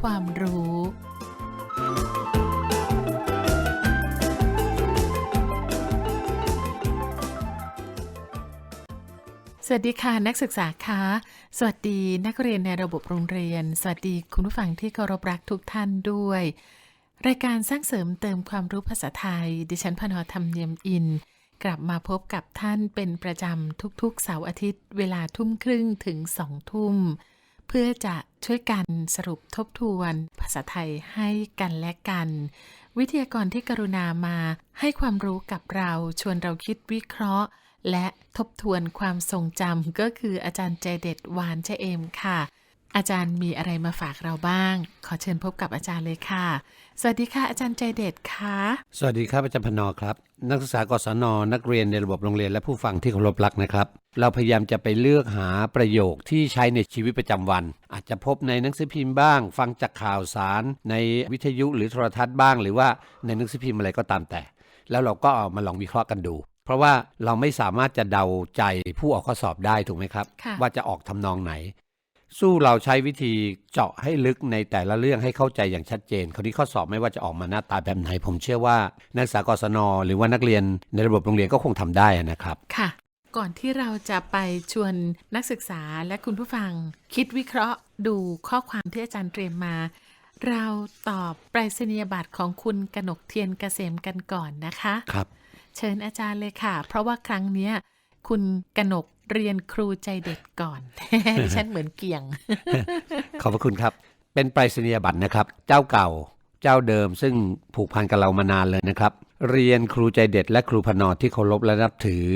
ความรู้ สวัสดีค่ะนักศึกษาคะสวัสดีนักเรียนในระบบโรงเรียน สวัสดีคุณผู้ฟังที่เคารพรักทุกท่านด้วย รายการสร้างเสริมเติมความรู้ภาษาไทย ดิฉันพนธรรมเนียมอินกลับมาพบกับท่านเป็นประจำทุกๆเสาร์อาทิตย์ เวลาทุ่มครึ่งถึงสองทุ่ม เพื่อจะช่วยกันสรุปทบทวน ภาษาไทยให้กันและกัน วิทยากรที่กรุณามาให้ความรู้กับเราชวนเราคิดวิเคราะห์ และทบทวนความทรงจำก็คืออาจารย์ใจเด็ดวานเชเอมค่ะ อาจารย์มีอะไรมาฝากเราบ้าง ขอเชิญพบกับอาจารย์เลยค่ะ สวัสดีค่ะ อาจารย์ใจเด็ดค่ะ สวัสดีครับอาจารย์พนอครับ นักศึกษากศนนักเรียนในระบบโรงเรียนและผู้ฟังที่เคารพรักนะครับ เราพยายามจะไปเลือกหาประโยคที่ใช้ในชีวิตประจำวัน อาจจะพบในหนังสือพิมพ์บ้าง ฟังจากข่าวสาร ในวิทยุหรือโทรทัศน์บ้าง หรือว่าในหนังสือพิมพ์อะไรก็ตามแต่ แล้วเราก็เอามาลองวิเคราะห์กันดูเพราะว่าเราไม่สามารถจะเดาใจผู้ออกข้อสอบได้ถูกไหมครับค่ะว่าจะออกทำนองไหน สู้เราใช้วิธีเจาะให้ลึกในแต่ละเรื่องให้เข้าใจอย่างชัดเจนคราวนี้ข้อสอบไม่ว่าจะออกมาหน้าตาแบบไหน ผมเชื่อว่านักศึกษากศนหรือว่านักเรียนในระบบโรงเรียนก็คงทำได้นะครับ ค่ะ ก่อนที่เราจะไปชวนนักศึกษาและคุณผู้ฟัง คิดวิเคราะห์ดูข้อความที่อาจารย์เตรียมมา เราตอบไปรษณียบัตรของคุณกนกเทียนเกษมกันก่อนนะคะ ครับ เชิญอาจารย์เลยค่ะ เพราะว่าครั้งเนี้ยคุณกนก เรียนครูใจเด็ดก่อนดิฉันเหมือนเกี่ยง ขอบพระคุณครับ เป็นไปรษณียบัตรนะครับ เจ้าเก่า เจ้าเดิม ซึ่งผูกพันกับเรามานานเลยนะครับ เรียนครูใจเด็ดและครูพนอที่เคารพและนับถือ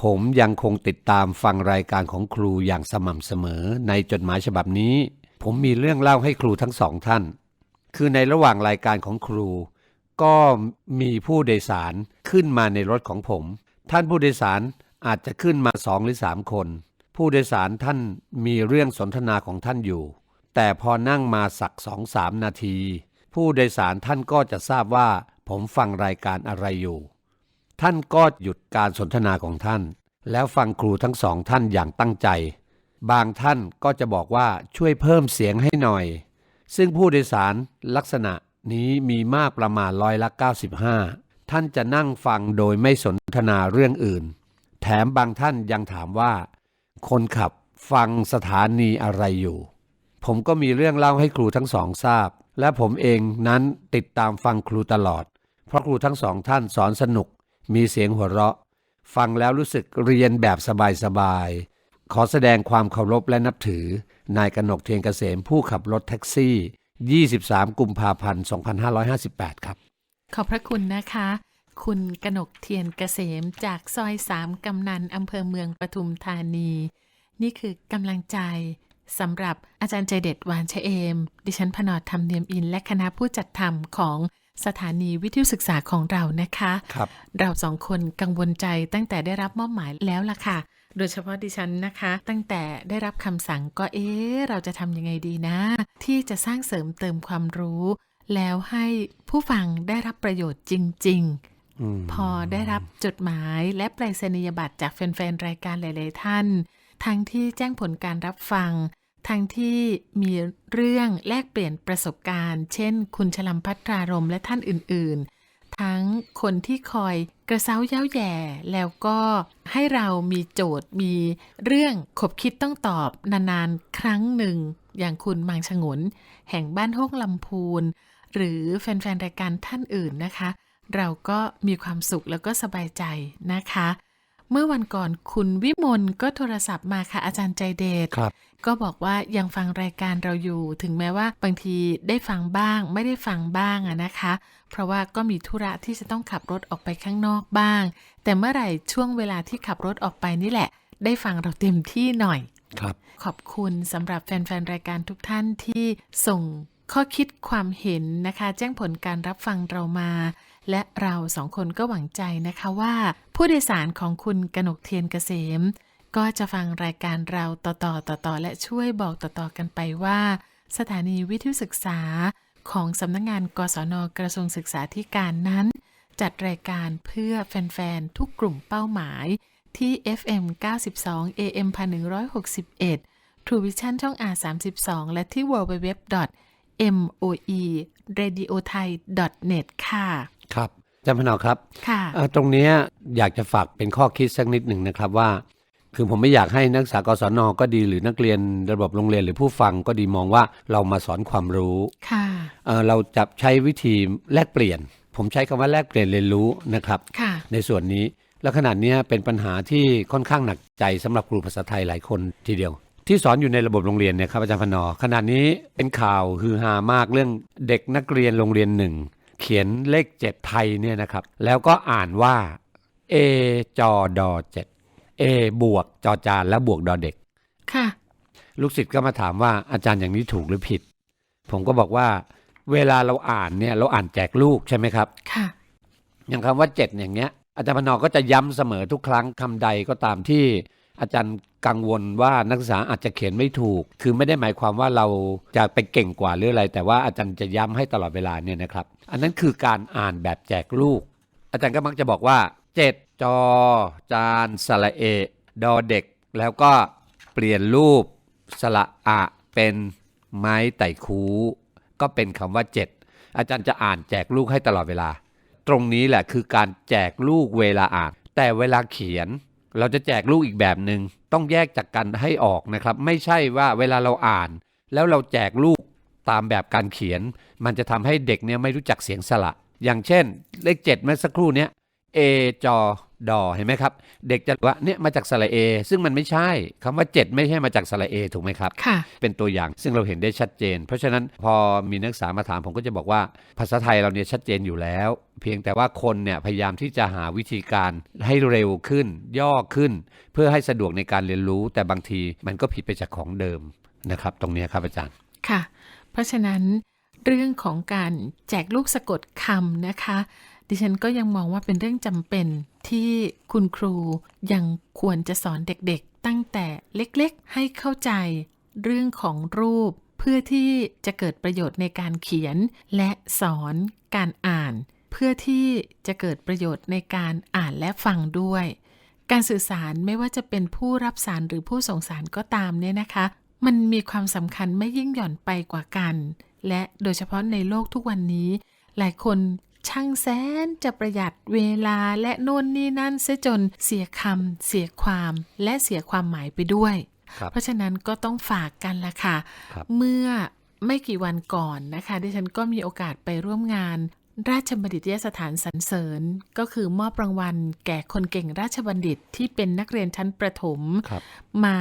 ผมยังคงติดตามฟังรายการของครูอย่างสม่ำเสมอ ในจดหมายฉบับนี้ ผมมีเรื่องเล่าให้ครูทั้งสองท่าน คือในระหว่างรายการของครู ก็มีผู้โดยสารขึ้นมาในรถของผม ท่านผู้โดยสาร อาจจะขึ้นมาสองหรือสามคน ผู้โดยสารท่านมีเรื่องสนทนาของท่านอยู่ แต่พอนั่งมาสักสองสามนาที ผู้โดยสารท่านก็จะทราบว่าผมฟังรายการอะไรอยู่ ท่านก็หยุดการสนทนาของท่าน แล้วฟังครูทั้งสองท่านอย่างตั้งใจ บางท่านก็จะบอกว่าช่วยเพิ่มเสียงให้หน่อย ซึ่งผู้โดยสารลักษณะนี้มีมากประมาณร้อยละ 95 ท่านจะนั่งฟังโดยไม่สนทนาเรื่องอื่น แถมบางท่านยังถามว่า คนขับฟังสถานีอะไรอยู่ ผมก็มีเรื่องเล่าให้ครูทั้งสองทราบ และผมเองนั้นติดตามฟังครูตลอด เพราะครูทั้งสองท่านสอนสนุก มีเสียงหัวเราะ ฟังแล้วรู้สึกเรียนแบบสบายๆขอแสดงความเคารพและนับถือนายกนกเทียนเกษมผู้ขับรถแท็กซี่ 23 กุมภาพันธ์ 2558 ครับ ขอบพระคุณนะคะ คุณกนกเทียนเกษมจากซอยสามกำนันอำเภอเมืองปทุมธานี นี่คือกำลังใจสำหรับอาจารย์ใจเด็ดวานชะเอม ดิฉันพนอดธรรมเนียมอิน และคณะผู้จัดทำของสถานีวิทยุศึกษาของเรานะคะครับเราสองคนกังวลใจตั้งแต่ได้รับมอบหมายแล้วล่ะค่ะ โดยเฉพาะดิฉันนะคะ ตั้งแต่ได้รับคำสั่งก็เอ๊ะเราจะทำยังไงดีนะ ที่จะสร้างเสริมเติมความรู้ แล้วให้ผู้ฟังได้รับประโยชน์จริงๆอืม พอได้รับจดหมายและไปรษณียบัตรจากแฟนๆ รายการหลายๆท่าน ทั้งที่แจ้งผลการรับฟัง ทั้งที่มีเรื่องแลกเปลี่ยนประสบการณ์ เช่น คุณชลัมพัทรารมและท่านอื่นๆ ทั้งคนที่คอยกระเซ้าเย้าแย่ แล้วก็ให้เรามีโจทย์มีเรื่องขบคิดต้องตอบนานๆ ครั้งหนึ่ง อย่างคุณมังชงน แห่งบ้านห้องลำพูน หรือแฟนๆ รายการท่านอื่นนะคะ เราก็มีความสุขแล้วก็สบายใจนะคะ เมื่อวันก่อนคุณวิมลก็โทรศัพท์มาค่ะอาจารย์ใจเดชครับก็บอกว่ายังฟังรายการเราอยู่ ถึงแม้ว่าบางทีได้ฟังบ้าง ไม่ได้ฟังบ้างอะนะคะ เพราะว่าก็มีธุระที่จะต้องขับรถออกไปข้างนอกบ้าง แต่เมื่อไหร่ช่วงเวลาที่ขับรถออกไปนี่แหละ ได้ฟังเราเต็มที่หน่อยครับขอบคุณสำหรับแฟนๆ รายการทุกท่านที่ส่งข้อคิดความเห็นนะคะ แจ้งผลการรับฟังเรามา และเราสองคนก็หวังใจนะคะว่า ผู้โดยสารของคุณกนกเทียนเกษม ก็จะฟังรายการเราต่อๆต่อๆและช่วยบอกต่อๆกันไปว่า สถานีวิทยุศึกษาของสำนักงงานกศนกระทรวงศึกษาธิการนั้น จัดรายการเพื่อแฟนๆ ทุกกลุ่มเป้าหมาย ที่ FM 92 AM 1161 True Vision ช่อง R32 และที่ www moe radio thai net ค่ะ ครับอาจารย์พนอครับค่ะเอ่อตรงเนี้ยอยากจะฝากเป็นข้อคิดสักนิดหนึ่งนะครับว่า คือผมไม่อยากให้นักศึกษากศนก็ดีหรือนักเรียนระบบโรงเรียนหรือผู้ฟังก็ดีมองว่าเรามาสอนความรู้ค่ะเอ่อเราจะใช้วิธีแลกเปลี่ยน ผมใช้คำว่าแลกเปลี่ยนเรียนรู้นะครับค่ะในส่วนนี้แล้วขนาดนี้ยเป็นปัญหาที่ค่อนข้างหนักใจสำหรับครูภาษาไทยหลายคนทีเดียว ที่สอนอยู่ในระบบโรงเรียนเนี่ยครับอาจารย์พนอขณะนี้เป็นข่าวฮือฮามากเรื่องเด็กนักเรียนโรงเรียนหนึ่ง เขียนเลขเจ็ดไทยเนี่ยนะครับ แล้วก็อ่านว่า A จอดอเจ็ด A บวกจอจานและบวกดอเด็ก ค่ะ ลูกศิษย์ก็มาถามว่าอาจารย์อย่างนี้ถูกหรือผิด ผมก็บอกว่า เวลาเราอ่านเนี่ย เราอ่านแจกลูกใช่ไหมครับ ค่ะ อย่างคำว่าเจ็ดอย่างเงี้ย อาจารย์พนอก็จะย้ำเสมอทุกครั้งคำใดก็ตามที่ อาจารย์กังวลว่านักศึกษาอาจจะเขียนไม่ถูก คือไม่ได้หมายความว่าเราจะไปเก่งกว่าหรืออะไร แต่ว่าอาจารย์จะย้ำให้ตลอดเวลาเนี่ยนะครับ อันนั้นคือการอ่านแบบแจกลูก อาจารย์ก็มักจะบอกว่าเจ็ดจอ จานสระเอ ดอเด็ก แล้วก็เปลี่ยนรูปสระอะเป็นไม้ไต่คูก็เป็นคำว่าเจ็ดอาจารย์จะอ่านแจกลูกให้ตลอดเวลา ตรงนี้แหละคือการแจกลูกเวลาอ่าน แต่เวลาเขียน เราจะแจกลูกอีกแบบหนึง่งต้องแยกจากกันให้ออกนะครับ ไม่ใช่ว่าเวลาเราอ่าน แล้วเราแจกลูกตามแบบการเขียน มันจะทำให้เด็กเนี่ยไม่รู้จักเสียงสระ อย่างเช่น เลขเจ็ดเมื่อสักครู่เนี้ย A จอ ดอเห็นไหมครับ เด็กจะว่าเนี่ยมาจากสระเอ ซึ่งมันไม่ใช่คำว่า 7 ไม่ใช่มาจากสระเอถูกไหมครับค่ะเป็นตัวอย่างซึ่งเราเห็นได้ชัดเจน เพราะฉะนั้นพอมีนักศึกษามาถามผมก็จะบอกว่า ภาษาไทยเราเนี่ยชัดเจนอยู่แล้ว เพียงแต่ว่าคนเนี่ยพยายามที่จะหาวิธีการให้เร็วขึ้น ย่อขึ้น เพื่อให้สะดวกในการเรียนรู้ แต่บางทีมันก็ผิดไปจากของเดิมนะครับ ตรงเนี้ยครับอาจารย์ค่ะ เพราะฉะนั้นเรื่องของการแจกลูกสะกดคำนะคะ ดิฉันก็ยังมองว่าเป็นเรื่องจำเป็นที่คุณครูยังควรจะสอนเด็กๆ ตั้งแต่เล็กๆ ให้เข้าใจเรื่องของรูปเพื่อที่จะเกิดประโยชน์ในการเขียนและสอนการอ่าน เพื่อที่จะเกิดประโยชน์ในการอ่านและฟังด้วย การสื่อสารไม่ว่าจะเป็นผู้รับสารหรือผู้ส่งสารก็ตามเนี่ยนะคะ มันมีความสำคัญไม่ยิ่งหย่อนไปกว่ากัน และโดยเฉพาะในโลกทุกวันนี้ หลายคน ช่างแสนจะประหยัดเวลาและโน่นนี่นั่นเสียจนเสียคำเสียความ และเสียความหมายไปด้วยครับเพราะฉะนั้นก็ต้องฝากกันละค่ะครับเมื่อไม่กี่วันก่อนนะคะดิฉันก็มีโอกาสไปร่วมงาน ราชบัณฑิตยสถานสรรเสริญ ก็คือมอบรางวัล แก่คนเก่งราชบัณฑิตที่เป็นนักเรียนชั้นประถมครับมา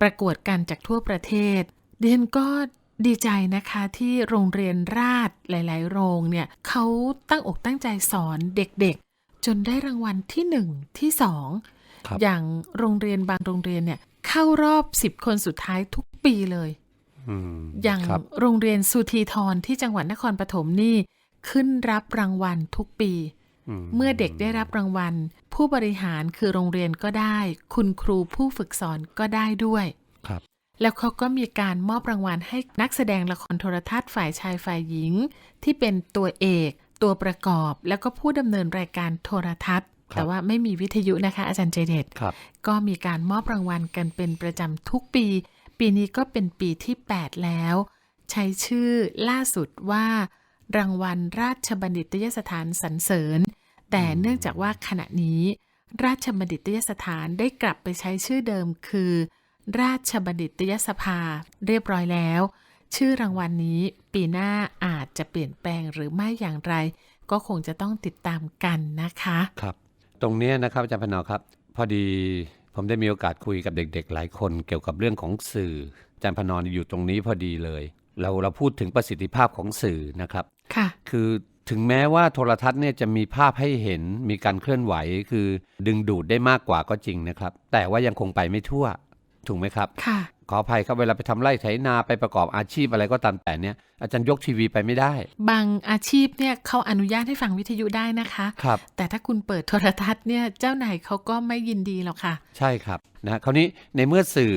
ประกวดกันจากทั่วประเทศเดียนก็ ดีใจนะคะที่โรงเรียนราชหลาย ๆ โรงเนี่ยเขาตั้งอกตั้งใจสอนเด็กๆ จนได้รางวัลที่หนึ่งที่สองครับอย่างโรงเรียนบางโรงเรียนเนี่ยเข้ารอบ10คนสุดท้ายทุกปีเลยอืมอย่างครับโรงเรียนสุธีทรที่จังหวัดนครปฐมนี่ขึ้นรับรางวัลทุกปีอืมเมื่อเด็กได้รับรางวัล ผู้บริหารคือโรงเรียนก็ได้ คุณครูผู้ฝึกสอนก็ได้ด้วยครับ แล้วเขาก็มีการมอบรางวัลให้นักแสดงละครโทรทัศน์ฝ่ายชายฝ่ายหญิง ที่เป็นตัวเอก ตัวประกอบ แล้วก็ผู้ดำเนินรายการโทรทัศน์ครับแต่ว่าไม่มีวิทยุนะคะ อาจารย์เจเดตครับก็มีการมอบรางวัลกันเป็นประจำทุกปี ปีนี้ก็เป็นปีที่ 8 แล้ว ใช้ชื่อล่าสุดว่า รางวัลราชบัณฑิตยสถานสรรเสริญ แต่เนื่องจากว่าขณะนี้ ราชบัณฑิตยสถานได้กลับไปใช้ชื่อเดิมคือ ราชบัณฑิตยสภา เรียบร้อยแล้ว ชื่อรางวัลนนี้ปีหน้าอาจจะเปลี่ยนแปลงหรือไม่อย่างไร ก็คงจะต้องติดตามกันนะคะครับ ตรงเนี้ยนะครับอาจารย์พนอครับ พอดีผมได้มีโอกาสคุยกับเด็ก ๆ หลายคนเกี่ยวกับเรื่องของสื่ออาจารย์พนออยู่ตรงนี้พอดีเลย เราเราพูดถึงประสิทธิภาพของสื่อนะครับค่ะ คือถึงแม้ว่าโทรทัศน์เนี่ยจะมีภาพให้เห็นมีการเคลื่อนไหว คือดึงดูดได้มากกว่าก็จริงนะครับ แต่ว่ายังคงไปไม่ทั่ว ถูกไหมครับค่ะขออภัยครับเวลาไปทำไร่ไถนาไปประกอบอาชีพอะไรก็ตามแต่เนี่ยอาจารย์ยกทีวีไปไม่ได้ บางอาชีพเนี่ยเขาอนุญาตให้ฟังวิทยุได้นะคะครับแต่ถ้าคุณเปิดโทรทัศน์เนี่ยเจ้านายเขาก็ไม่ยินดีหรอกค่ะ ใช่ครับนะคราวนี้ในเมื่อสื่อ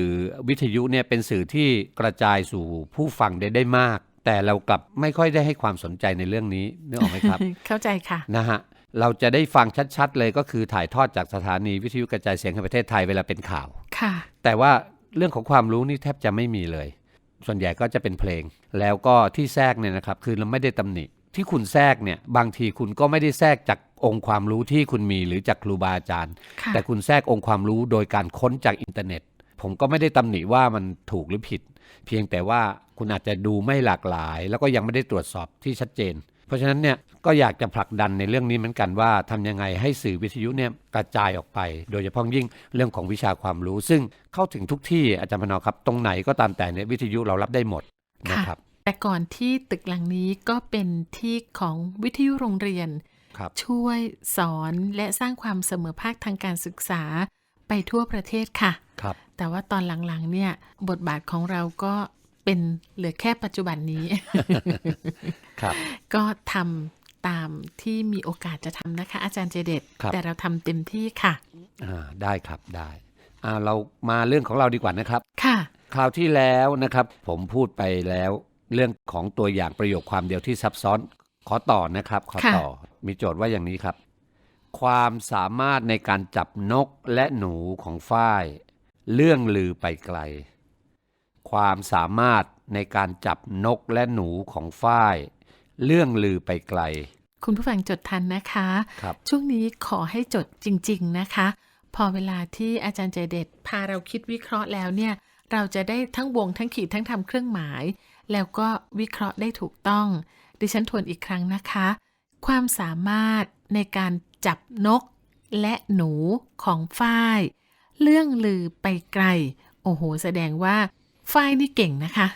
วิทยุเนี่ยเป็นสื่อที่กระจายสู่ผู้ฟังได้ได้มาก แต่เรากลับไม่ค่อยได้ให้ความสนใจในเรื่องนี้นึกออกไหมครับ เข้าใจค่ะนะฮะ เราจะได้ฟังชัดๆเลยก็คือถ่ายทอดจากสถานีวิทยุกระจายเสียงแห่งประเทศไทยเวลาเป็นข่าว ค่ะ แต่ว่าเรื่องของความรู้นี่แทบจะไม่มีเลย ส่วนใหญ่ก็จะเป็นเพลง แล้วก็ที่แทรกเนี่ยนะครับ คือเราไม่ได้ตำหนิ ที่คุณแทรกเนี่ย บางทีคุณก็ไม่ได้แทรกจากองค์ความรู้ที่คุณมีหรือจากครูบาอาจารย์ค่ะแต่คุณแทรกองค์ความรู้โดยการค้นจากอินเทอร์เน็ต ผมก็ไม่ได้ตำหนิว่ามันถูกหรือผิด เพียงแต่ว่าคุณอาจจะดูไม่หลากหลาย แล้วก็ยังไม่ได้ตรวจสอบที่ชัดเจนเพ ราะฉะนั้นเนี่ยก็อยากจะผลักดันในเรื่องนี้เหมือนกันว่าทำยังไงให้สื่อวิทยุเนี่ยกระจายออกไป โดยเฉพาะยิ่งเรื่องของวิชาความรู้ ซึ่งเข้าถึงทุกที่อาจารย์พนอครับ ตรงไหนก็ตามแต่เนี่ยวิทยุเรารับได้หมดนะครับแต่ก่อนที่ตึกหลังนี้ก็เป็นที่ของวิทยุโรงเรียนครับช่วยสอนและสร้างความเสมอภาคทางการศึกษาไปทั่วประเทศค่ะครับแต่ว่าตอนหลังๆเนี่ยบทบาทของเราก็ เป็นเหลือแค่ปัจจุบันนี้ ครับ ก็ทำตามที่มีโอกาสจะทำนะคะ อาจารย์เจเดตครับแต่เราทำเต็มที่ค่ะอ่าได้ครับได้อ่าเรามาเรื่องของเราดีกว่านะครับ ค่ะ คราวที่แล้วนะครับ ผมพูดไปแล้วเรื่องของตัวอย่างประโยคความเดียวที่ซับซ้อน ขอต่อนะครับ ขอค่ะต่อ มีโจทย์ว่าอย่างนี้ครับ ความสามารถในการจับนกและหนูของฝ้าย เรื่องลือไปไกล ความสามารถในการจับนกและหนูของฝ้าย เรื่องลือไปไกล คุณผู้ฟังจดทันนะคะครับช่วงนี้ขอให้จดจริง ๆนะคะ พอเวลาที่อาจารย์ใจเด็ดพาเราคิดวิเคราะห์แล้วเนี่ย เราจะได้ทั้งวงทั้งขีดทั้งทำเครื่องหมาย แล้วก็วิเคราะห์ได้ถูกต้อง ดิฉันทวนอีกครั้งนะคะ ความสามารถในการจับนกและหนูของฝ้าย เรื่องลือไปไกล โอ้โห แสดงว่า ฝ้ายนี่เก่งนะคะ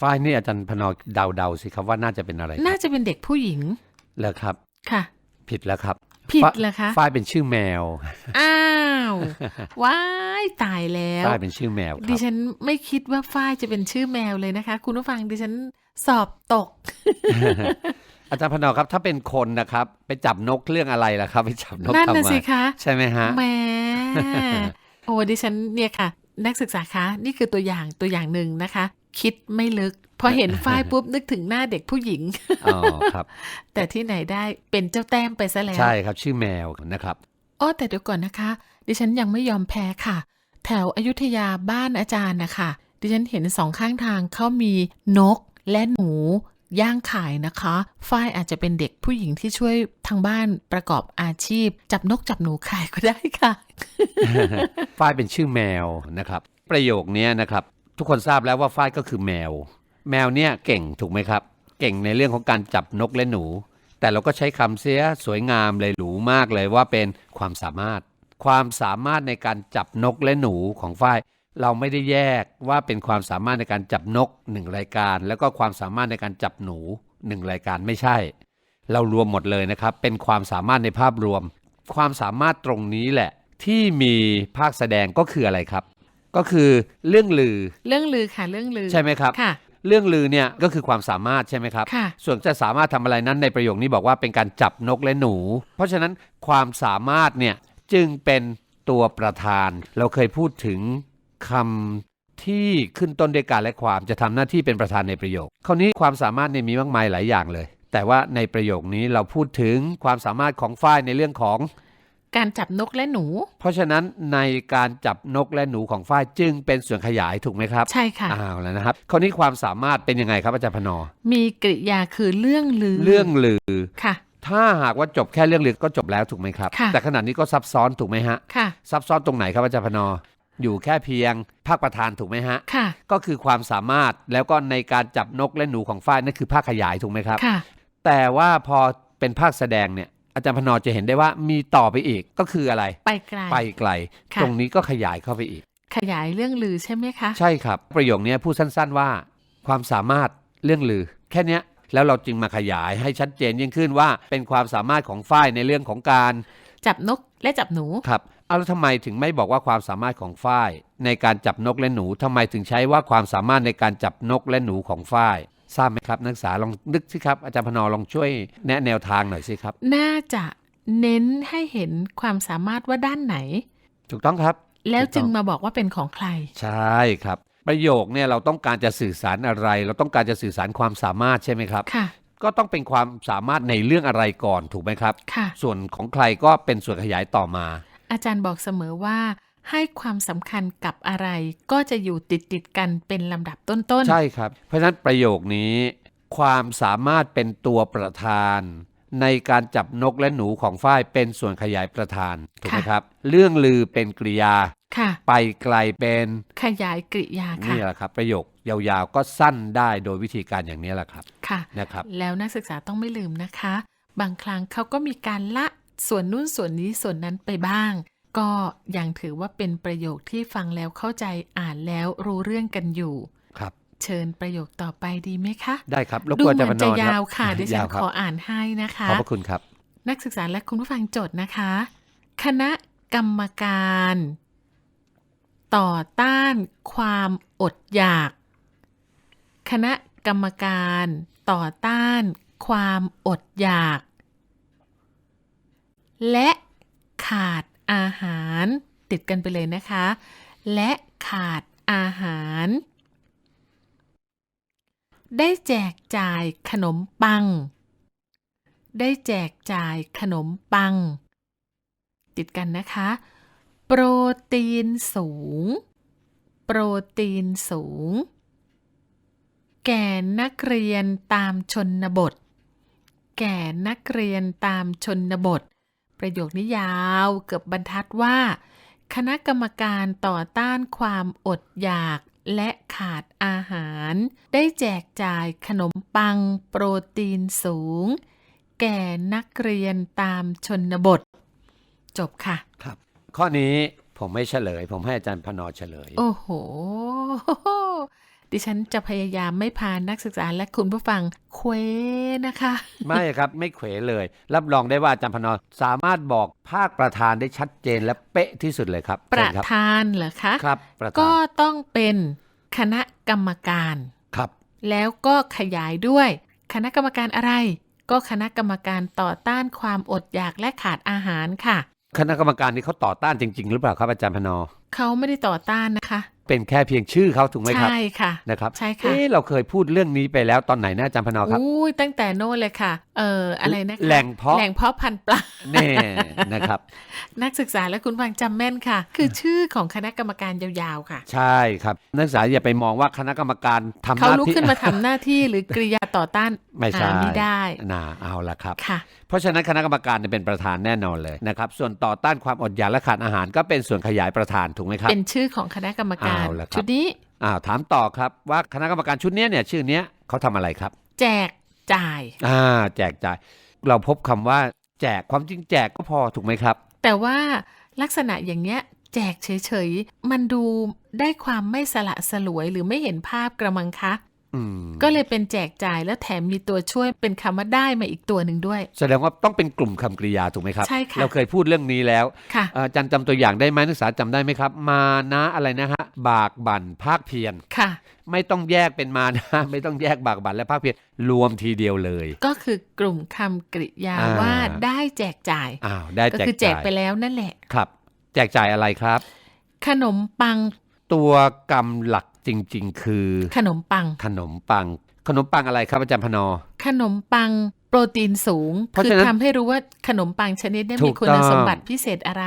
ฝ้ายนี่อาจารย์พนอเดาๆสิครับว่าน่าจะเป็นอะไรครับน่าจะเป็นเด็กผู้หญิงเหรอครับ ค่ะ ผิดแล้วครับ ผิดฝ้าเหรอคะ ฝ้ายเป็นชื่อแมว อ้าวว้ายตายแล้ว ฝ้ายเป็นชื่อแมวคดิรับฉันไม่คิดว่าฝ้ายจะเป็นชื่อแมวเลยนะคะ คุณผู้ฟังดิฉันสอบตก อาจารย์พนอครับถ้าเป็นคนนะครับ ไปจับนกเรื่องอะไรล่ะครับ ไปจับนกนั่นทำน่ะไมสิคะ ใช่ไหมฮะแหมโอ้ดิฉันเนี่ยค่ะ นักศึกษาคะ นี่คือตัวอย่างตัวอย่างหนึ่งนะคะ คิดไม่ลึก พอเห็นฝ้ายปุ๊บนึกถึงหน้าเด็กผู้หญิงอ๋อครับ แต่ที่ไหนได้เป็นเจ้าแต้มไปซะแล้ว ใช่ครับ ชื่อแมวนะครับอ้อแต่เดี๋ยวก่อนนะคะ ดิฉันยังไม่ยอมแพ้ค่ะ แถวอยุธยาบ้านอาจารย์นะคะดิฉันเห็นสองข้างทางเขามีนกและหนู ย่างขายนะคะฝ้ายอาจจะเป็นเด็กผู้หญิงที่ช่วยทางบ้านประกอบอาชีพ จับนกจับหนูขายก็ได้ค่ะฝ้ายเป็นชื่อแมวนะครับ ประโยคนี้นะครับทุกคนทราบแล้วว่าฝ้ายก็คือแมว แมวเนี่ยเก่งถูกไหมครับ เก่งในเรื่องของการจับนกและหนู แต่เราก็ใช้คำเสียสวยงามเลยหรูมากเลยว่าเป็นความสามารถ ความสามารถในการจับนกและหนูของฝ้าย เราไม่ได้แยกว่าเป็นความสามารถในการจับนกหนึ่งรายการ แล้วก็ความสามารถในการจับหนูหนึ่งรายการไม่ใช่ เรารวมหมดเลยนะครับ เป็นความสามารถในภาพรวม ความสามารถตรงนี้แหละ ที่มีภาคแสดงก็คืออะไรครับ ก็คือเรื่องลือ เรื่องลือค่ะเรื่องลือใช่ไหมครับค่ะเรื่องลือเนี่ยก็คือความสามารถใช่ไหมครับค่ะส่วนจะสามารถทำอะไรนั้นในประโยคนี้บอกว่าเป็นการจับนกและหนู เพราะฉะนั้นความสามารถเนี่ยจึงเป็นตัวประธาน เราเคยพูดถึง คำที่ขึ้นต้นด้วยการและความจะทำหน้าที่เป็นประธานในประโยคคราวนี้ความสามารถเนี่ยมีมากมายหลายอย่างเลย แต่ว่าในประโยคนี้เราพูดถึงความสามารถของฝ้ายในเรื่องของ การจับนกและหนู เพราะฉะนั้นในการจับนกและหนูของฝ้ายจึงเป็นส่วนขยายถูกไหมครับใช่ค่ะอ้าวแล้วนะครับคราวนี้ความสามารถเป็นยังไงครับอาจารย์พนอ มีกริยาคือเรื่องลือเรื่องลือ ค่ะ ถ้าหากว่าจบแค่เรื่องลือก็จบแล้วถูกไหมครับ ค่ะ แต่ขนาดนี้ก็ซับซ้อนถูกไหมฮะค่ะ ซับซ้อนตรงไหนครับอาจารย์พนอ อยู่แค่เพียงภาคประธานถูกไหมฮะ ค่ะ ก็คือความสามารถแล้วก็ในการจับนกและหนูของฝ้ายนั่นคือภาคขยายถูกไหมครับ ค่ะ แต่ว่าพอเป็นภาคแสดงเนี่ยอาจารย์พนอจะเห็นได้ว่ามีต่อไปอีกก็คืออะไร ไปไกล ไปไกล ค่ะ ตรงนี้ก็ขยายเข้าไปอีก ขยายเรื่องลือใช่ไหมคะ ใช่ครับ ประโยคนี้พูดสั้นๆว่า ความสามารถเรื่องลือ แค่เนี้ยแล้วเราจึงมาขยายให้ชัดเจนยิ่งขึ้นว่าเป็นความสามารถของฝ้ายในเรื่องของการจับนกและจับหนู ครับ เอาแล้วทำไมถึงไม่บอกว่าความสามารถของฝ้าย ในการจับนกและหนูทำไมถึงใช้ว่าความสามารถในการจับนกและหนูของฝ้ายทราบไหมครับ นักศึกษาลองนึกสิครับ อาจารย์พนอลองช่วยแนะแนวทางหน่อยสิครับ น่าจะเน้นให้เห็นความสามารถว่าด้านไหน ถูกต้องครับ แล้วถูกต้องจึงมาบอกว่าเป็นของใคร ใช่ครับ ประโยคเนี่ยเราต้องการจะสื่อสารอะไร เราต้องการจะสื่อสารความสามารถใช่ไหมครับค่ะก็ต้องเป็นความสามารถในเรื่องอะไรก่อนถูกไหมครับค่ะส่วนของใครก็เป็นส่วนขยายต่อมา อาจารย์บอกเสมอว่า ให้ความสำคัญกับอะไร ก็จะอยู่ติดติดๆกันเป็นลำดับต้นๆ ใช่ครับ เพราะฉะนั้นประโยคนี้ ความสามารถเป็นตัวประธาน ในการจับนกและหนูของฝ้ายเป็นส่วนขยายประธานถูกไหมค่ะครับ เรื่องลือเป็นกริยาค่ะ ไปไกลเป็นขยายกริยาค่ะนี่แหละครับ ประโยคยาวๆก็สั้นได้โดยวิธีการอย่างนี้แหละครับค่ะนะครับ แล้วนักศึกษาต้องไม่ลืมนะคะ บางครั้งเขาก็มีการละ ส่วนนู้นส่วนนี้ส่วนนั้นไปบ้าง ก็ยังถือว่าเป็นประโยคที่ฟังแล้วเข้าใจอ่านแล้วรู้เรื่องกันอยู่ ครับ เชิญประโยคต่อไปดีไหมคะ ได้ครับรบดูกวนเหอามืจารอนย์พนจะรยาวค่ะรับดิฉันยาวคขรับออ่านให้นะคะ ขอบพระคุณครับ นักศึกษาและคุณผู้ฟังโจทย์นะคะ คณะกรรมการ ต่อต้านความอดอยาก คณะกรรมการ ต่อต้านความอดอยาก และขาดอาหาร ติดกันไปเลยนะคะ และขาดอาหาร ได้แจกจ่ายขนมปัง ได้แจกจ่ายขนมปัง ติดกันนะคะ โปรตีนสูง โปรตีนสูง แก่นักเรียนตามชนบท แก่นักเรียนตามชนบท ประโยคนี้ยาวเกือบบรรทัดว่า คณะกรรมการต่อต้านความอดอยากและขาดอาหาร ได้แจกจ่ายขนมปังโปรตีนสูง แก่นักเรียนตามชนบท จบค่ะครับ ข้อนี้ผมไม่เฉลย ผมให้อาจารย์พนรเฉลย โอ้โห ดิฉันจะพยายามไม่พานักศึกษาและคุณผู้ฟังเคว้นะคะ ไม่ครับไม่เขวเลย รับรองได้ว่าอาจารย์พนรสามารถบอกภาคประธานได้ชัดเจนและเป๊ะที่สุดเลยครับ ประเชิญครับธานเหรอคะครับประธาก็นต้องเป็นคณะกรรมการครับ แล้วก็ขยายด้วย คณะกรรมการอะไร ก็คณะกรรมการต่อต้านความอดอยากและขาดอาหารค่ะ คณะกรรมการนี้เขาต่อต้านจริง ๆ หรือเปล่าครับอาจารย์พนรเขาไม่ได้ต่อต้านนะคะ เป็นแค่เพียงชื่อเขาถูกไหมครับใช่ค่ะนะครับใช่ค่ะเอ๊ะเราเคยพูดเรื่องนี้ไปแล้วตอนไหนนะอาจารย์พนรครับ อุ้ยตั้งแต่โน่นเลยค่ะเอออะไรนะคะแหล่งเพาะแหล่งเพาะพันธุ์ปลาแน่นะครับ นักศึกษาและคุณฟังจำแม่นค่ะ คือชื่อของคณะกรรมการยาวๆค่ะ ใช่ครับ นักศึกษาอย่าไปมองว่าคณะกรรมการทำหเขาน้าลุกที่ขึ้นมาทำหน้าที่หรือกริยาต่อต้านไม่ใช่อ่าไม่ได้น่าเอาละครับค่ะ เพราะฉะนั้นคณะกรรมการเนี่ยเป็นประธานแน่นอนเลยนะครับ ส่วนต่อต้านความอดอยากและขาดอาหาร ก็เป็นส่วนขยายประธานถูกไหมครับ เป็นชื่อของคณะกรรมการเอาละครับชุดนี้อ้าวถามต่อครับว่าคณะกรรมการชุดเนี้ยเนี่ยชื่อเนี้ยเขาทำอะไรครับ แจก จ่าย อ่า แจกจ่าย เราพบคำว่า แจกความจริงแจกก็พอถูกไหมครับ แต่ว่าลักษณะอย่างเงี้ยแจกเฉยๆ มันดูได้ความไม่สละสลวยหรือไม่เห็นภาพกระมังคะอืม ก็เลยเป็นแจกจ่ายแล้วแถมมีตัวช่วยเป็นคำว่าได้มาอีกตัวหนึ่งด้วย แสดงว่าต้องเป็นกลุ่มคำกริยาถูกไหมครับ ใช่ค่ะเราเคยพูดเรื่องนี้แล้วค่ะเอ่ออาจารย์จำตัวอย่างได้ไหมนักศึกษาจำได้ไหมครับ มานะอะไรนะฮะบากบั่นภาคเพียรค่ะ ไม่ต้องแยกเป็นมานะ ไม่ต้องแยกบากบั่นและภาคเพียรรวมทีเดียวเลย ก็คือกลุ่มคำกริยาอ่า ว่าได้แจกจ่าย อ้าวได้ก็แจกคือแจกจ่ายไปแล้วนั่นแหละ ครับ แจกจ่ายอะไรครับ ขนมปังตัวกรรมหลัก จริง ๆ คือ ขนมปัง ขนมปัง ขนมปังอะไรครับอาจารย์พนอ ขนมปังโปรตีนสูงเพราะคือฉะนั้นทำให้รู้ว่าขนมปังชนิดนี้ถูมีกคุณต้องสมบัติพิเศษอะไร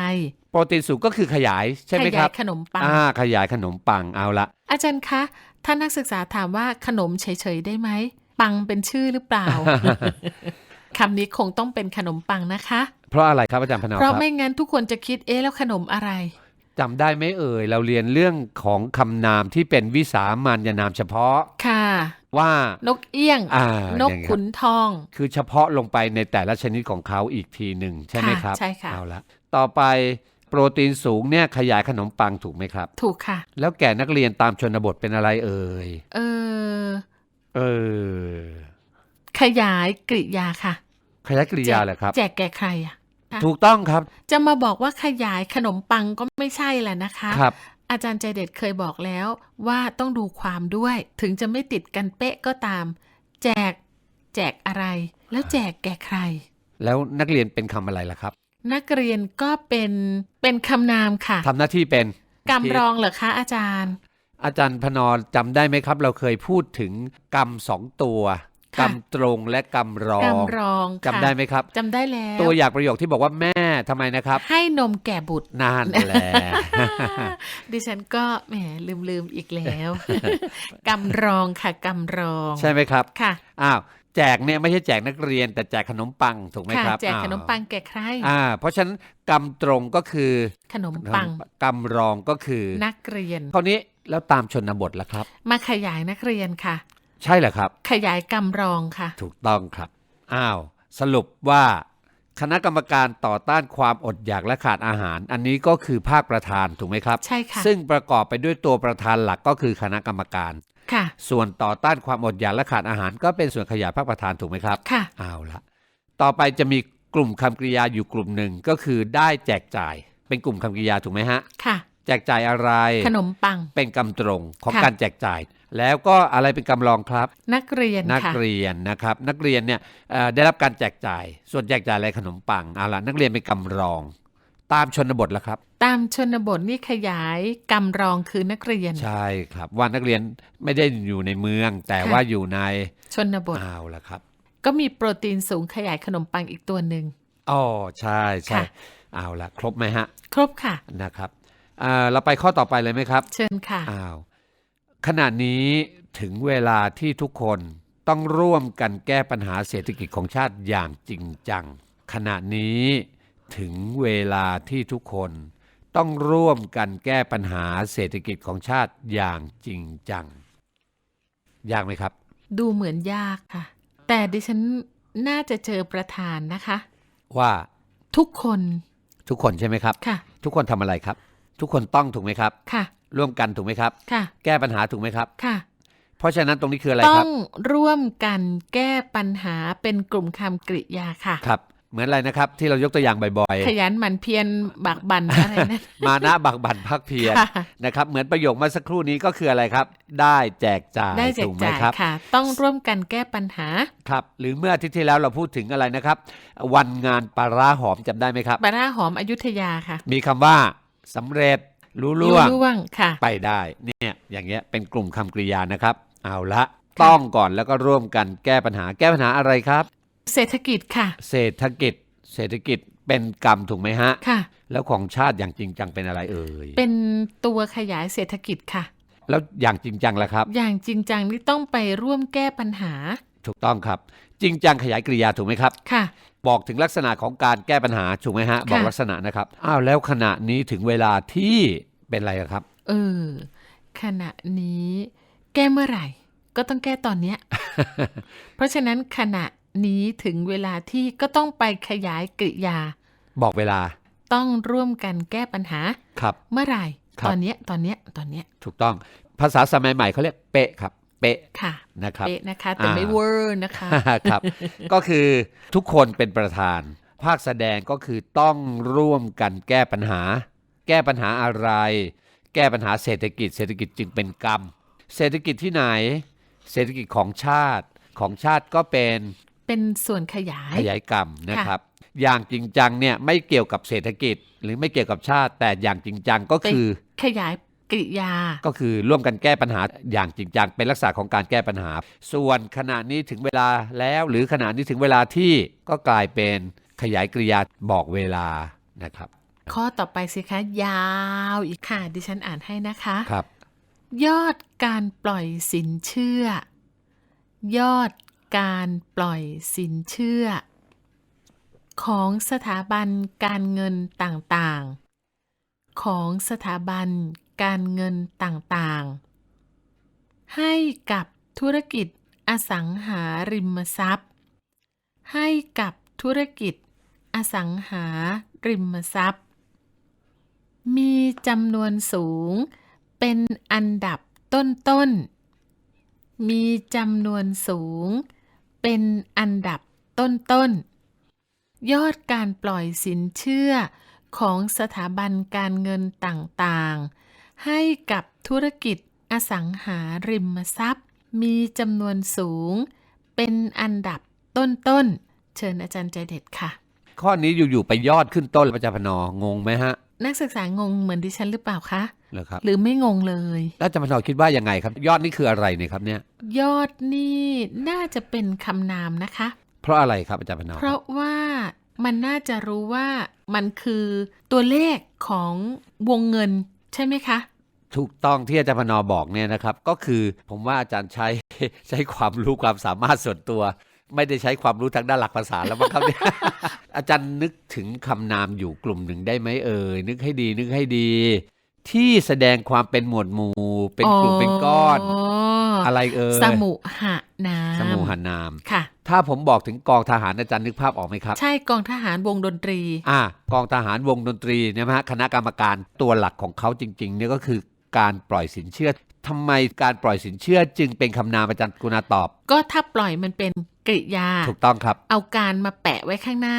โปรตีนสูงก็คือขยายใช่ไหมขคยารัยบขนมปังอ่าขยายขนมปังเอาละ อาจารย์คะ ถ้านักศึกษาถามว่าขนมเฉยๆได้ไหม ปังเป็นชื่อหรือเปล่าคำนี้คงต้องเป็นขนมปังนะคะ เพราะอะไรครับอาจารย์พนอเพราะครับไม่งั้นทุกคนจะคิดเอ๊ะแล้วขนมอะไร จำได้ไหมเอ่ย เราเรียนเรื่องของคำนามที่เป็นวิสามัญนามเฉพาะ ค่ะ ว่านกเอี้ยงอ่านกอย่างเงี้ยขุนทอง คือเฉพาะลงไปในแต่ละชนิดของเขาอีกทีหนึ่งใช่ไหมค่ะครับใช่ค่ะเอาละต่อไปโปรตีนสูงเนี่ยขยายขนมปังถูกไหมครับ ถูกค่ะ แล้วแก่นักเรียนตามชนบทเป็นอะไรเอ่ย เออ เออ ขยายกริยาค่ะ ขยายกริยาเหรอครับ แจกแก่ใครอะค่ะ ถูกต้องครับ จะมาบอกว่าขยายขนมปังก็ไม่ใช่แหละนะคะครับอาจารย์ใจเด็ดเคยบอกแล้วว่าต้องดูความด้วย ถึงจะไม่ติดกันเป๊ะก็ตาม แจก แจกอะไร แล้วแจกแก่ใคร แล้วนักเรียนเป็นคำอะไรล่ะครับ นักเรียนก็เป็นเป็นคำนามค่ะทำหน้าที่เป็นกำรองเหรอคะอาจารย์ อาจารย์พนรจำได้ไหมครับ เราเคยพูดถึงกรรมสองตัว กรค่ะรมตรงและกรรมรองกำรองค่ะจำได้ไหมครับจำได้แล้ว ตัวอย่างประโยคที่บอกว่าแม่ทำไมนะครับ ให้นมแก่บุตรนั่นแหละดิฉันก็แหมลืมลืมๆอีกแล้วกำรองค่ะกำรอง ใช่ไหมครับค่ะอ้าวแจกเนี่ยไม่ใช่แจกนักเรียนแต่แจกขนมปังถูกไหมค่ะครับแจกขนมปังแก่ใครอ่า เพราะฉะนั้นกำตรงก็คือขนมปังกำรองก็คือนักเรียนคราวนี้แล้วตามชนบทล่ะครับ มาขยายนักเรียนค่ะ ใช่เหรอครับ ขยายกำรองค่ะ ถูกต้องครับ อ้าว สรุปว่า คณะกรรมการต่อต้านความอดอยากและขาดอาหาร อันนี้ก็คือภาคประธานถูกไหมครับ ใช่ค่ะ ซึ่งประกอบไปด้วยตัวประธานหลักก็คือคณะกรรมการ ค่ะ ส่วนต่อต้านความอดอยากและขาดอาหาร ก็เป็นส่วนขยายภาคประธานถูกไหมครับ ค่ะ เอาละต่อไปจะมีกลุ่มคำกริยาอยู่กลุ่มหนึ่งก็คือได้แจกจ่าย เป็นกลุ่มคำกริยาถูกไหมฮะ ค่ะ แจกจ่ายอะไร ขนมปัง เป็นกำตรงของค่ะ การแจกจ่าย แล้วก็อะไรเป็นกำรองครับ นักเรียนนักค่ะ เรียนนะครับ นักเรียนเนี่ยเอ่อได้รับการแจกจ่าย ส่วนแจกจ่ายอะไรขนมปังเอาละนักเรียนเป็นกำรอง ตามชนบทแล้วครับ ตามชนบทนี่ขยายกำรองคือนักเรียน ใช่ครับว่านักเรียนไม่ได้อยู่ในเมือง แต่ค่ะว่าอยู่ในชนบท เอาละครับ ก็มีโปรตีนสูงขยายขนมปังอีกตัวหนึ่ง อ๋อใช่ใช่ค่ะ เอาละครบไหมฮะครบค่ะ นะครับเอ่อเราไปข้อต่อไปเลยไหมครับ เชิญค่ะ อ้าว ขณะนี้ถึงเวลาที่ทุกคนต้องร่วมกันแก้ปัญหาเศรษฐกิจของชาติอย่างจริงจัง ขณะนี้ถึงเวลาที่ทุกคนต้องร่วมกันแก้ปัญหาเศรษฐกิจของชาติอย่างจริงจัง ยากไหมครับ ดูเหมือนยากค่ะ แต่ดิฉันน่าจะเจอประธานนะคะ ว่าทุกคน ทุกคนใช่ไหมครับ ค่ะ ทุกคนทำอะไรครับ ทุกคนต้องถูกไหมครับ ค่ะ ร่วมกันถูกไหมครับ ค่ะ แก้ปัญหาถูกไหมครับ ค่ะ เพราะฉะนั้นตรงนี้คืออะไรต้คอรับงร่วมกันแก้ปัญหาเป็นกลุ่มคำกริยาค่ะ ครับ เหมือนอะไรนะครับ ที่เรายกตัวอย่างบ่อยขยันหมั่นเพียรบักบันอะไรนะๆ มานะบักบันพักเพียรค่ะนะครับ เหมือนประโยคเมื่อสักครู่นี้ก็คืออะไรครับ ได้แจกจ่ายได้แจถูกกไหมจ่ายครับ ค่ะ ต้องร่วมกันแก้ปัญหาครับ หรือเมื่ออาทิตย์ที่แล้วเราพูดถึงอะไรนะครับ วันงานปลาร้าหอมจำได้ไหมครับบาร่าหอมอยุธยาค่ะ มีคำว่าสำเร็จ รู้ล่วงล่วงค่ะ ไปได้เนี่ยอย่างเงี้ยเป็นกลุ่มคำกริยานะครับ เอาละต้องก่อนแล้วก็ร่วมกันแก้ปัญหาแก้ปัญหาอะไรครับ เศรษฐกิจค่ะ เศรษฐกิจ เศรษฐกิจเป็นกรรมถูกไหมฮะค่ะ แล้วของชาติอย่างจริงจังเป็นอะไรเอ่ยเป็นตัวขยายเศรษฐกิจค่ะ แล้วอย่างจริงจังล่ะครับ อย่างจริงจังนี่ต้องไปร่วมแก้ปัญหา ถูกต้องครับ จริงจังขยายกริยาถูกไหมครับค่ะ บอกถึงลักษณะของการแก้ปัญหาถูกไหมฮะ บอกลักษณะนะครับอ้าวแล้วขณะนี้ถึงเวลาที่เป็นอะไรอะครับ เออ ขณะนี้แก้เมื่อไหร่ ก็ต้องแก้ตอนเนี้ย เพราะฉะนั้นขณะนี้ถึงเวลาที่ก็ต้องไปขยายกริยา บอกเวลา ต้องร่วมกันแก้ปัญหาครับ เมื่อไหร่ครับตอนเนี้ยตอนเนี้ยตอนเนี้ยถูกต้องภาษาสมัยใหม่เขาเรียกเป๊ะครับเป๊ะค่ะนะครับเป๊ะนะคะแต่อ่าไม่เวอร์นะคะครับ ก็คือทุกคนเป็นประธาน ภาคแสดงก็คือต้องร่วมกันแก้ปัญหา แก้ปัญหาอะไร แก้ปัญหาเศรษฐกิจ เศรษฐกิจจึงเป็นกรรม เศรษฐกิจที่ไหน เศรษฐกิจของชาติของชาติก็เป็นเป็นส่วนขยายขยายกรรมนะครับ อย่างจริงจังเนี่ยไม่เกี่ยวกับเศรษฐกิจ หรือไม่เกี่ยวกับชาติ แต่อย่างจริงจังก็คือขยาย กริยา ก็คือร่วมกันแก้ปัญหาอย่างจริงจังเป็นลักษณะของการแก้ปัญหา ส่วนขณะนี้ถึงเวลาแล้ว หรือขณะนี้ถึงเวลาที่ก็กลายเป็นขยายกริยาบอกเวลานะครับ ข้อต่อไปสิคะยาวอีกค่ะดิฉันอ่านให้นะคะครับ ยอดการปล่อยสินเชื่อ ยอดการปล่อยสินเชื่อ ของสถาบันการเงินต่างๆ ของสถาบัน การเงินต่างๆ ให้กับธุรกิจอสังหาริมทรัพย์ ให้กับธุรกิจอสังหาริมทรัพย์ มีจำนวนสูง เป็นอันดับต้นๆ มีจำนวนสูง เป็นอันดับต้นๆ ยอดการปล่อยสินเชื่อของสถาบันการเงินต่างๆ ให้กับธุรกิจอสังหาริมทรัพย์ มีจำนวนสูง เป็นอันดับต้นๆ เชิญอาจารย์ใจเด็ดค่ะ ข้อนี้อยู่ๆไปยอดขึ้นต้นประจาพนองงไหมฮะ นักศึกษางงเหมือนดิฉันหรือเปล่าคะเหรอครับหรือไม่งงเลยแล้วอาจารย์พนอคิดว่ายังไงครับ ยอดนี่คืออะไรเนี่ยครับเนี่ย ยอดนี่น่าจะเป็นคำนามนะคะ เพราะอะไรครับอาจารย์พนอเพราะว่ามันน่าจะรู้ว่ามันคือตัวเลขของวงเงิน ใช่ไหมคะ ถูกต้องที่อาจารย์พนอบอกเนี่ยนะครับ ก็คือผมว่าอาจารย์ใช้ใช้ความรู้ความสามารถส่วนตัว ไม่ได้ใช้ความรู้ทางด้านหลักภาษาแล้วมั้งครับเนี่ยอาจารย์นึกถึงคำนามอยู่กลุ่มหนึ่งได้ไหมเอ่ยนึกให้ดีนึกให้ดี ที่แสดงความเป็นหมวดหมู่ เป็นกลุ่มเป็นก้อน อะไรเอ่ยสมุหนามสมุหานามค่ะ ถ้าผมบอกถึงกองทหารอาจารย์นึกภาพออกไหมครับ ใช่กองทหารวงดนตรี อ่ากองทหารวงดนตรีเนี่ยนะฮะคณะกรรมการตัวหลักของเขาจริงๆเนี่ยก็คือการปล่อยสินเชื่อ ทำไมการปล่อยสินเชื่อจึงเป็นคำนามอาจารย์กุณาตอบ ก็ถ้าปล่อยมันเป็นกริยา ถูกต้องครับ เอาการมาแปะไว้ข้างหน้า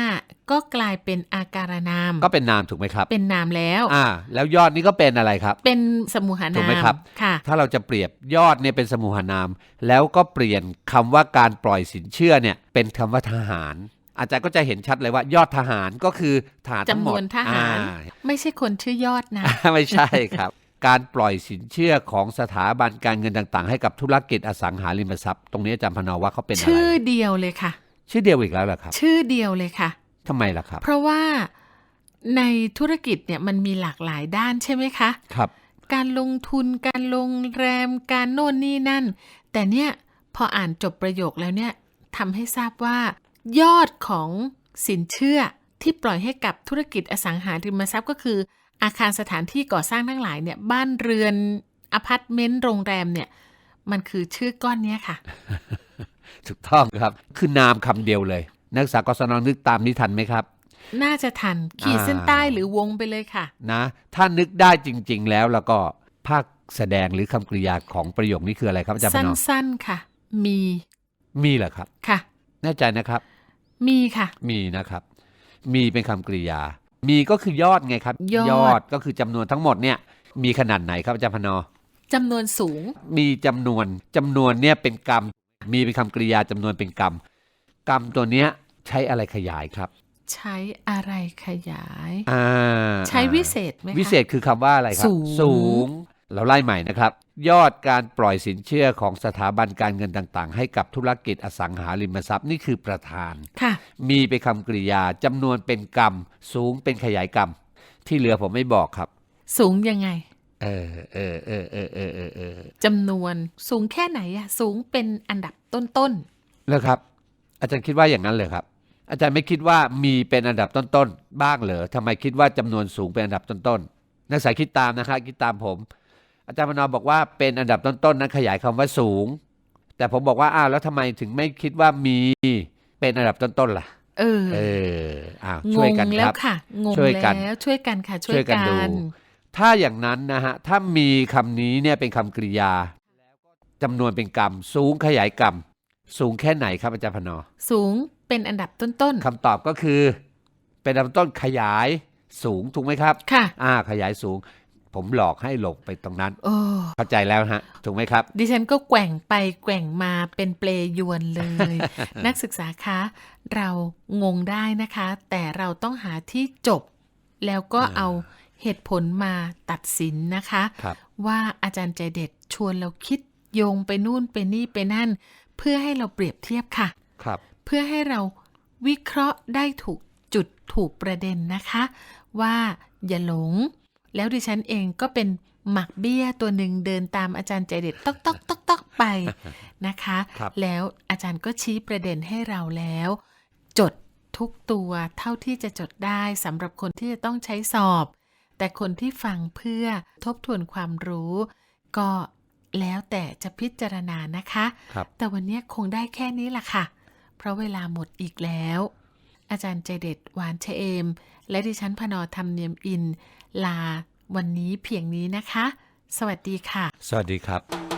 ก็กลายเป็นอาการนาม ก็เป็นนามถูกไหมครับ เป็นนามแล้ว อ่า แล้วยอดนี่ก็เป็นอะไรครับ เป็นสมุหาถูนากไหมมครับ ค่ะ ถ้าเราจะเปรียบยอดเนี่ยเป็นสมุหานาม แล้วก็เปลี่ยนคำว่าการปล่อยสินเชื่อเนี่ยเป็นคำว่าทหารอาจารย์ก็จะเห็นชัดเลยว่ายอดทหารก็คือทหารทั้งหมจำนดวนทหารอ่ไม่ใช่คนชื่อยอดนะ ไม่ใช่ครับ การปล่อยสินเชื่อของสถาบันการเงินต่างๆ ให้กับธุรกิจอสังหาริมทรัพย์ ตรงนี้อาจารย์พนอว่าเขาเป็นอะไรชื่อเดียวเลยค่ะ ชื่อเดียวอีกแล้วเหรอครับ ชื่อเดียวเลยค่ะทำไมล่ะครับ เพราะว่าในธุรกิจเนี่ยมันมีหลากหลายด้านใช่ไหมคะครับ การลงทุนการลงแรมการโน่นนี่นั่น แต่เนี่ยพออ่านจบประโยคแล้วเนี่ยทำให้ทราบว่า ยอดของสินเชื่อที่ปล่อยให้กับธุรกิจอสังหาริมทรัพย์ก็คือ อาคารสถานที่ก่อสร้างทั้งหลายเนี่ยบ้านเรือนอพาร์ตเมนต์โรงแรมเนี่ยมันคือชื่อก้อนเนี้ยค่ะ ถูกต้องครับ คือนามคำเดียวเลย นักศึกษากศนนึกตามนี้ทันไหมครับ น่าจะทัน ขีดเส้นใต้หรือวงไปเลยค่ะ นะ ถ้านึกได้จริง ๆ แล้วแล้วก็ภาคแสดงหรือคำกริยาของประโยคนี้คืออะไรครับอาจารย์พนอสั้นๆค่ะ มี มีเหรอครับ ค่ะ แน่ใจนะครับ มีค่ะ มีนะครับ มีเป็นคำกริยา มีก็คือยอดไงครับ ยอดดก็คือจำนวนทั้งหมดเนี่ยมีขนาดไหนครับอาจารย์พนอจำนวนสูง มีจำนวนจำนวนเนี่ยเป็นกรรม มีเป็นคำกริยาจำนวนเป็นกรรม กรรมตัวเนี้ยใช้อะไรขยายครับ ใช้อะไรขยายอ่าใช้วิเศษไหมคะวิเศษคือคำว่าอะไรครับ สูงง เราไล่ใหม่นะครับ ยอดการปล่อยสินเชื่อของสถาบันการเงินต่างๆ ให้กับธุรกิจอสังหาริมทรัพย์นี่คือประธานค่ะมีเป็นคำกริยาจำนวนเป็นกรรม สูงเป็นขยายกรรม ที่เหลือผมไม่บอกครับ สูงยังไง เออเออเออเออเออเออเออจำนวนสูงแค่ไหนอะสูงเป็นอันดับต้นแล้วครับ อาจารย์คิดว่าอย่างนั้นเลยครับ อาจารย์ไม่คิดว่ามีเป็นอันดับต้นๆบ้างเหรอทำไมคิดว่าจำนวนสูงเป็นอันดับต้นๆนักศึกษาคิดตามนะครับคิดตามผม อาจารย์มนอบอกว่าเป็นอันดับต้นๆนั้นขยายคำว่าสูง แต่ผมบอกว่าอ้าวแล้วทำไมถึงไม่คิดว่ามีเป็นอันดับต้นๆล่ะๆเออ เอออ้าวงช่วยงกันแล้ควรับค่ะงงช่วยกันแล้วช่วยกันค่ะช่ช่ววยยกันกัดูนถ้าอย่างนั้นนะฮะถ้ามีคำนี้เนี่ยเป็นคำกริยาจำนวนเป็นกรรม สูงขยายกรรม สูงแค่ไหนครับอาจารย์พนอ สูงเป็นอันดับต้นคำตอบก็คือ เป็นลำต้นขยายสูงถูกไหมครับๆค่ะ อ่า ขยายสูง ผมหลอกให้หลบไปตรงนั้น โอ้เข้าใจแล้วฮะ ถูกไหมครับ ดิฉันก็แกว่งไปแกว่งมาเป็นเปลยวนเลย นักศึกษาคะ เรางงได้นะคะ แต่เราต้องหาที่จบ แล้วก็อ่าเอาเหตุผลมาตัดสินนะคะ ครับ ว่าอาจารย์ใจเด็ดชวนเราคิดโยงไปนู่นไปนี่ไปนั่น เพื่อให้เราเปรียบเทียบค่ะ ครับ เพื่อให้เราวิเคราะห์ได้ถูกจุดถูกประเด็นนะคะ ว่าอย่าหลง แล้วดิฉันเองก็เป็นหมักเบี้ยตัวหนึ่งเดินตามอาจารย์ใจเด็ดตอกตอกตอกตอกไปนะคะครับแล้วอาจารย์ก็ชี้ประเด็นให้เราแล้ว จดทุกตัวเท่าที่จะจดได้สำหรับคนที่จะต้องใช้สอบ แต่คนที่ฟังเพื่อทบทวนความรู้ ก็แล้วแต่จะพิจารณานะคะครับแต่วันนี้คงได้แค่นี้ล่ะค่ะ เพราะเวลาหมดอีกแล้ว อาจารย์ใจเด็ดหวานเชเอม และดิฉันพนอธรรมเนียมอิน ลาวันนี้เพียงนี้นะคะ สวัสดีค่ะ สวัสดีครับ